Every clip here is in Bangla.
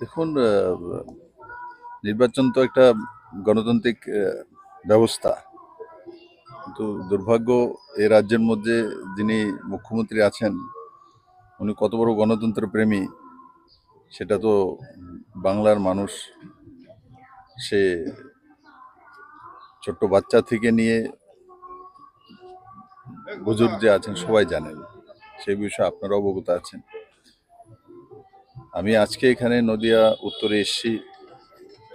দেখুন নির্বাচন তো একটা গণতান্ত্রিক ব্যবস্থা। কিন্তু দুর্ভাগ্য এই রাজ্যের মধ্যে যিনি মুখ্যমন্ত্রী আছেন, উনি কত বড় গণতন্ত্র প্রেমী, সেটা তো বাংলার মানুষ, সে ছোট্ট বাচ্চা থেকে নিয়ে বুজুর্গ যে আছেন, সবাই জানেন। সেই বিষয়ে আপনারা অবগত আছেন। আমি আজকে এখানে নদিয়া উত্তরে এসেছি।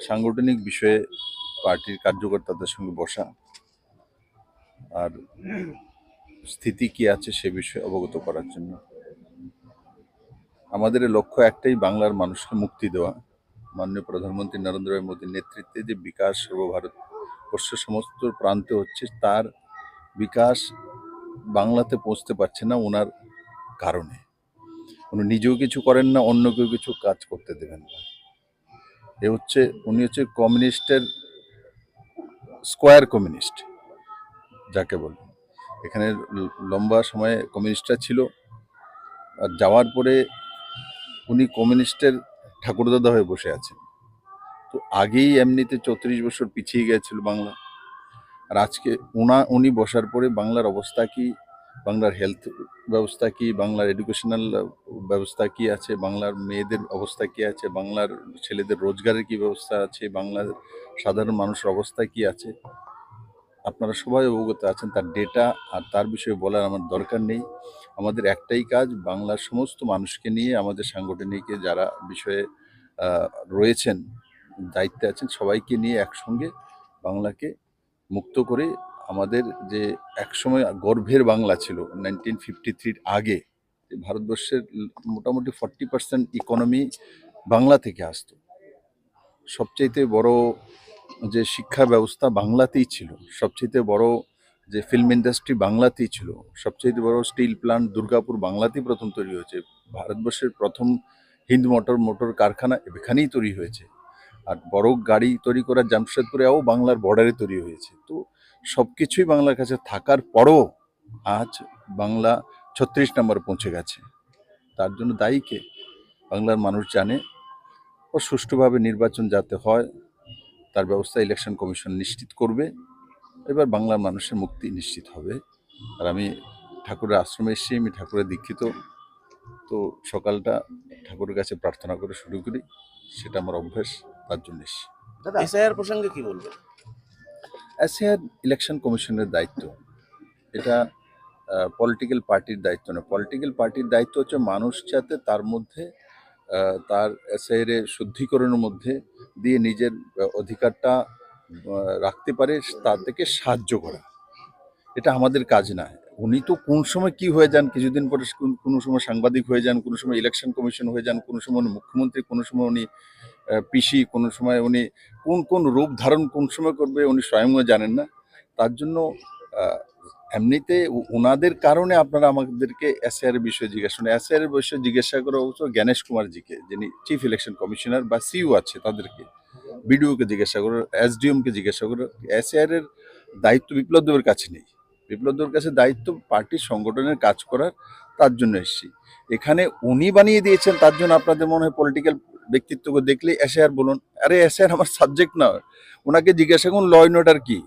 সাংগঠনিক বিষয়ে পার্টির কার্যকর্তাদের সঙ্গে বসা আর স্থিতি কি আছে সে বিষয়ে অবগত করার জন্য। আমাদের লক্ষ্য একটাই বাংলার মানুষকে মুক্তি দেওয়া। মাননীয় প্রধানমন্ত্রী নরেন্দ্র মোদীর নেতৃত্বে যে বিকাশ সর্বভারত সর্বভারতবর্ষের সমস্ত প্রান্তে হচ্ছে তার বিকাশ বাংলাতে পৌঁছতে পারছে না ওনার কারণে। উনি নিজেও কিছু করেন না, অন্য কেউ কিছু কাজ করতে দেবেন না। এ হচ্ছে, উনি হচ্ছে কমিউনিস্টের স্কোয়ার কমিউনিস্ট, যাকে বলে এখানে লম্বা সময়ে কমিউনিস্টরা ছিল, আর যাওয়ার পরে উনি কমিউনিস্টের ঠাকুরদাদা হয়ে বসে আছেন। তো আগেই এমনিতে চৌত্রিশ বছর পিছিয়ে গেছিল বাংলা। আর আজকে উনা, উনি বসার পরে বাংলার অবস্থা কি বাংলার হেলথ ব্যবস্থা কি, বাংলার এডুকেশনাল ব্যবস্থা কি আছে, বাংলার মেয়েদের অবস্থা কি আছে, বাংলার ছেলেদের রোজগারের কি ব্যবস্থা আছে, বাংলার সাধারণ মানুষের অবস্থা কি আছে, আপনারা সবাই অবগত আছেন, তার ডেটা আর তার বিষয়ে বলার আমার দরকার নেই। আমাদের একটাই কাজ, বাংলার সমস্ত মানুষকে নিয়ে, আমাদের সাংগঠনিকে যারা বিষয়ে রয়েছেন, দায়িত্বে আছেন, সবাইকে নিয়ে একসঙ্গে বাংলাকে মুক্ত করে আমাদের যে একসময় গর্ভের বাংলা ছিল নাইনটিন ফিফটি থ্রির আগে ভারতবর্ষের মোটামুটি ফর্টি পার্সেন্ট ইকোনমি বাংলা থেকে আসতো। সবচাইতে বড় যে শিক্ষা ব্যবস্থা বাংলাতেই ছিল, সবচাইতে বড় যে ফিল্ম ইন্ডাস্ট্রি বাংলাতেই ছিল, সবচাইতে বড় স্টিল প্লান্ট দুর্গাপুর বাংলাতেই প্রথম তৈরি হয়েছে। ভারতবর্ষের প্রথম হিন্দ মোটর মোটর কারখানা এখানেই তৈরি হয়েছে। আর বড় গাড়ি তৈরি করা জামশেদপুরেও বাংলার বর্ডারে তৈরি হয়েছে। তো সব কিছুই বাংলার কাছে থাকার পরও আজ বাংলা ছত্রিশ নম্বর পৌঁছে গেছে। তার জন্য দায়ী কে? বাংলার মানুষ জানে ও সুষ্ঠুভাবে নির্বাচন যাতে হয় তার ব্যবস্থা ইলেকশন কমিশন নিশ্চিত করবে। এবার বাংলার মানুষের মুক্তি নিশ্চিত হবে। আর আমি ঠাকুরের আশ্রমে এসেছি আমি ঠাকুরের দীক্ষিত। তো সকালটা ঠাকুরের কাছে প্রার্থনা করে শুরু করি সেটা আমার অভ্যাস তার জন্য এসেছি। এসআইআর প্রসঙ্গে কি বলবেন? অ্যাসিয়ার ইলেকশন কমিশনের দায়িত্ব, এটা পলিটিক্যাল পার্টির দায়িত্ব না। পলিটিক্যাল পার্টির দায়িত্ব হচ্ছে মানুষ যাতে তার মধ্যে তার এসআইয়ের শুদ্ধিকরণের মধ্যে দিয়ে নিজের অধিকারটা রাখতে পারে, তার থেকে সাহায্য করা। এটা আমাদের কাজ না। উনি তো কোন সময় কি হয়ে যান, কিছুদিন পরে কোনো সময় সাংবাদিক হয়ে যান, কোনো সময় ইলেকশন কমিশন হয়ে যান, কোনো সময় মুখ্যমন্ত্রী, কোনো সময় উনি পিসি কোনো সময় উনি কোন কোন রূপ ধারণ কোন সময় করবে উনি স্বয়ংও জানেন না। তার জন্য এমনিতে ওনাদের কারণে আপনারা আমাদেরকে এসআর বিষয়ে জিজ্ঞাসা করেন। এসআর বিষয়ে জিজ্ঞাসা করা অবশ্য জ্ঞানেশ কুমারজিকে, যিনি চিফ ইলেকশন কমিশনার বা সিইও আছে তাদেরকে। বিডিওকে জিজ্ঞাসা করো এসডিএমকে জিজ্ঞাসা করো এসআর এর দায়িত্ব বিপ্লব দেবের কাছে নেই। বিপ্লব দেবের কাছে দায়িত্ব পার্টির সংগঠনের কাজ করার, তার জন্য এসেছি। এখানে উনি বানিয়ে দিয়েছেন, তার জন্য আপনাদের মনে হয় পলিটিক্যাল ব্যক্তিত্বকে দেখলে এসআর বলুন, আরে এসআর আমার সাবজেক্ট না। ওনাকে জিজ্ঞাসা করুন ল অর্ডার কি?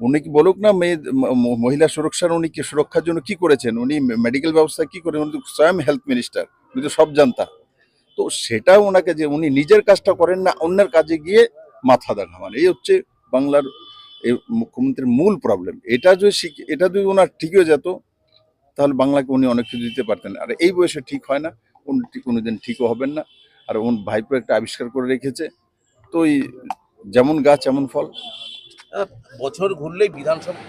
উনি কি বলুক না, মেয়ে মহিলা সুরক্ষার, উনি কি সুরক্ষার জন্য কি করেছেন? উনি মেডিকেল ব্যবস্থা কি করেন উনি তো স্বয়ং হেলথ মিনিস্টার উনি তো সব জানতা তো সেটা ওনাকে যে, উনি নিজের কাজটা করেন না, অন্যের কাজে গিয়ে মাথা দেখামান এই হচ্ছে বাংলার এই মুখ্যমন্ত্রীর মূল প্রবলেম এটা যদি শিখ- এটা যদি ওনার ঠিক হয়ে যেত, তাহলে বাংলাকে উনি অনেক কিছু দিতে পারতেন। আর এই বয়সে ঠিক হয় না কোনোদিন ঠিকও হবেন না। আর ওন ভাইপো একটা আবিষ্কার করে রেখেছে। তো ওই যেমন গাছ, এমন ফল। বছর ঘুরলেই বিধানসভা